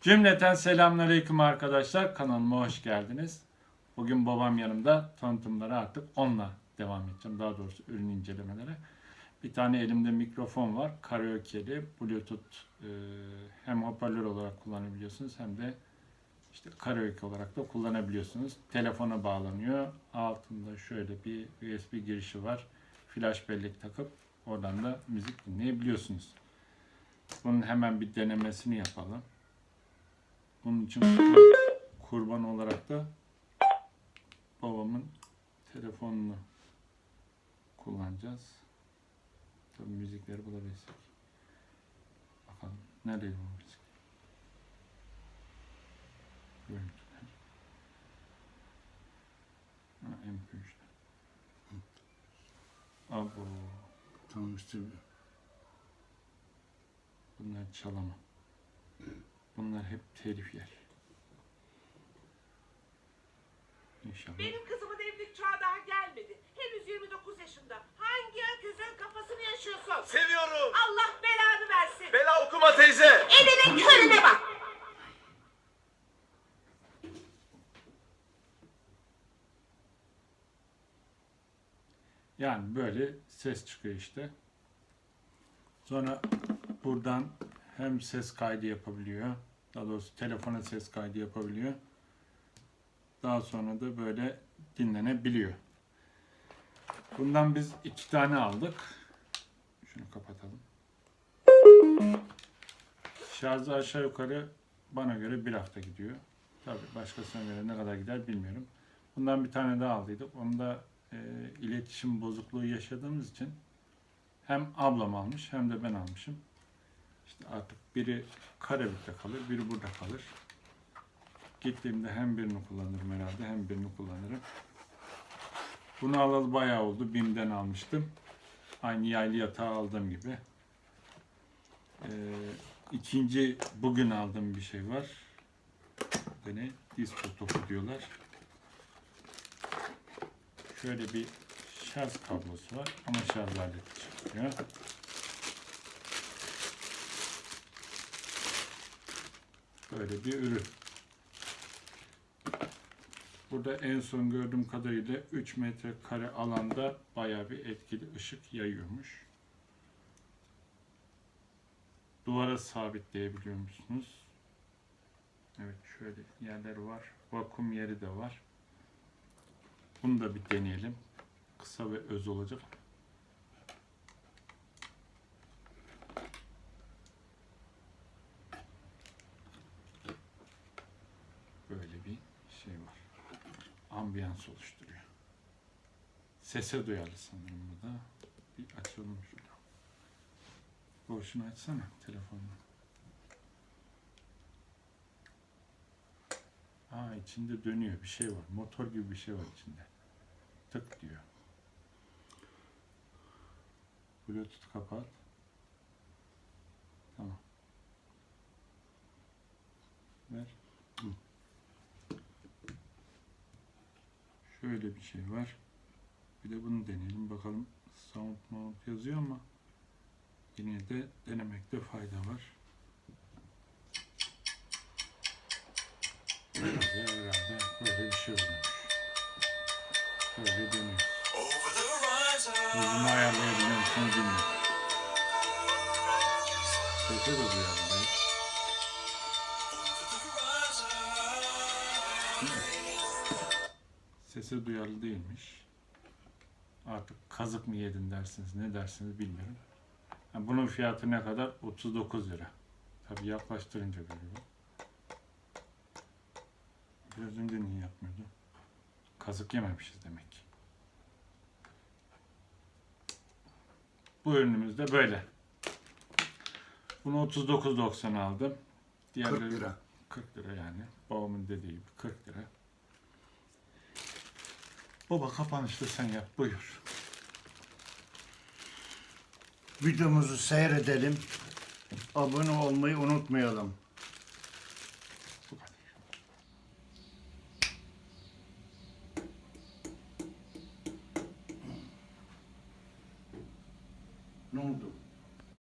Cümleten selamünaleyküm arkadaşlar. Kanalıma hoş geldiniz. Bugün babam yanımda tanıtımlara artık onunla devam edeceğim. Daha doğrusu ürün incelemelere. Bir tane elimde mikrofon var. Karaoke'li, Bluetooth e, hem hoparlör olarak kullanabiliyorsunuz hem de işte karaoke olarak da kullanabiliyorsunuz. Telefona bağlanıyor. Altında şöyle bir USB girişi var. Flash bellek takıp oradan da müzik dinleyebiliyorsunuz. Bunun hemen bir denemesini yapalım. Bunun için kurban olarak da babamın telefonunu kullanacağız. Tabii müzikleri bulabilirsek. Bakalım nerede bu müzik? Görüntüler. Ha, MP3'te. Abo. Tamam işte Bunları çalamam. Bunlar hep telif yer. İnşallah. Benim kızımın evlilik çağı daha gelmedi. Henüz 29 yaşında. Hangi öküzün kafasını yaşıyorsun? Seviyorum. Allah belanı versin. Bela okuma teyze. Elinin körüne bak. Yani böyle ses çıkıyor işte. Sonra buradan hem ses kaydı yapabiliyor. Daha doğrusu telefona ses kaydı yapabiliyor. Daha sonra da böyle dinlenebiliyor. Bundan biz iki tane aldık. Şunu kapatalım. Şarjı aşağı yukarı bana göre bir hafta gidiyor. Tabii başkasına göre ne kadar gider bilmiyorum. Bundan bir tane daha aldıydık. Onu da e, iletişim bozukluğu yaşadığımız için hem ablam almış hem de ben almışım. İşte artık biri Karabük'te kalır, biri burada kalır. Gittiğimde hem birini kullanırım herhalde hem birini kullanırım. Bunu alalı bayağı oldu. BİM'den almıştım. Aynı yaylı yatağı aldığım gibi. Ee, ikinci bugün aldığım bir şey var. Bu ne? Disco topu diyorlar. Şöyle bir şarj kablosu var ama şarj aleti çıkmıyor. Böyle bir ürün. Burada en son gördüğüm kadarıyla 3 metrekare alanda bayağı bir etkili ışık yayıyormuş. Duvara sabitleyebiliyor musunuz? Evet şöyle yerler var. Vakum yeri de var. Bunu da bir deneyelim. Kısa ve öz olacak. Böyle bir şey var. Ambiyans oluşturuyor. Sese duyarlı sanırım bu da. Bir açalım şunu. Boşunu açsana telefonla. Aa içinde dönüyor bir şey var. Motor gibi bir şey var içinde. Tık diyor. Bluetooth kapat. Tamam. Ver. Hı. Şöyle bir şey var. Bir de bunu deneyelim. Bakalım sound mount yazıyor ama yine de denemekte fayda var. Herhalde, herhalde böyle bir şey olmuş. Böyle dönüyor. Hızını ayarlayabiliyor musunuz bilmiyorum. Sese de duyarım ben. Sese duyarlı değilmiş. Artık kazık mı yedin dersiniz, ne dersiniz bilmiyorum. Ha, bunun fiyatı ne kadar? 39 lira. Tabii yaklaştırınca görüyorum. Biraz önce niye yapmıyordu? Kazık yememişiz demek ki. Bu ürünümüz de böyle. Bunu 39.90 aldım. 40 lira. 40 lira yani. Babamın dediği gibi 40 lira. Baba kapanışta sen yap buyur. Videomuzu seyredelim. Abone olmayı unutmayalım. Ne oldu?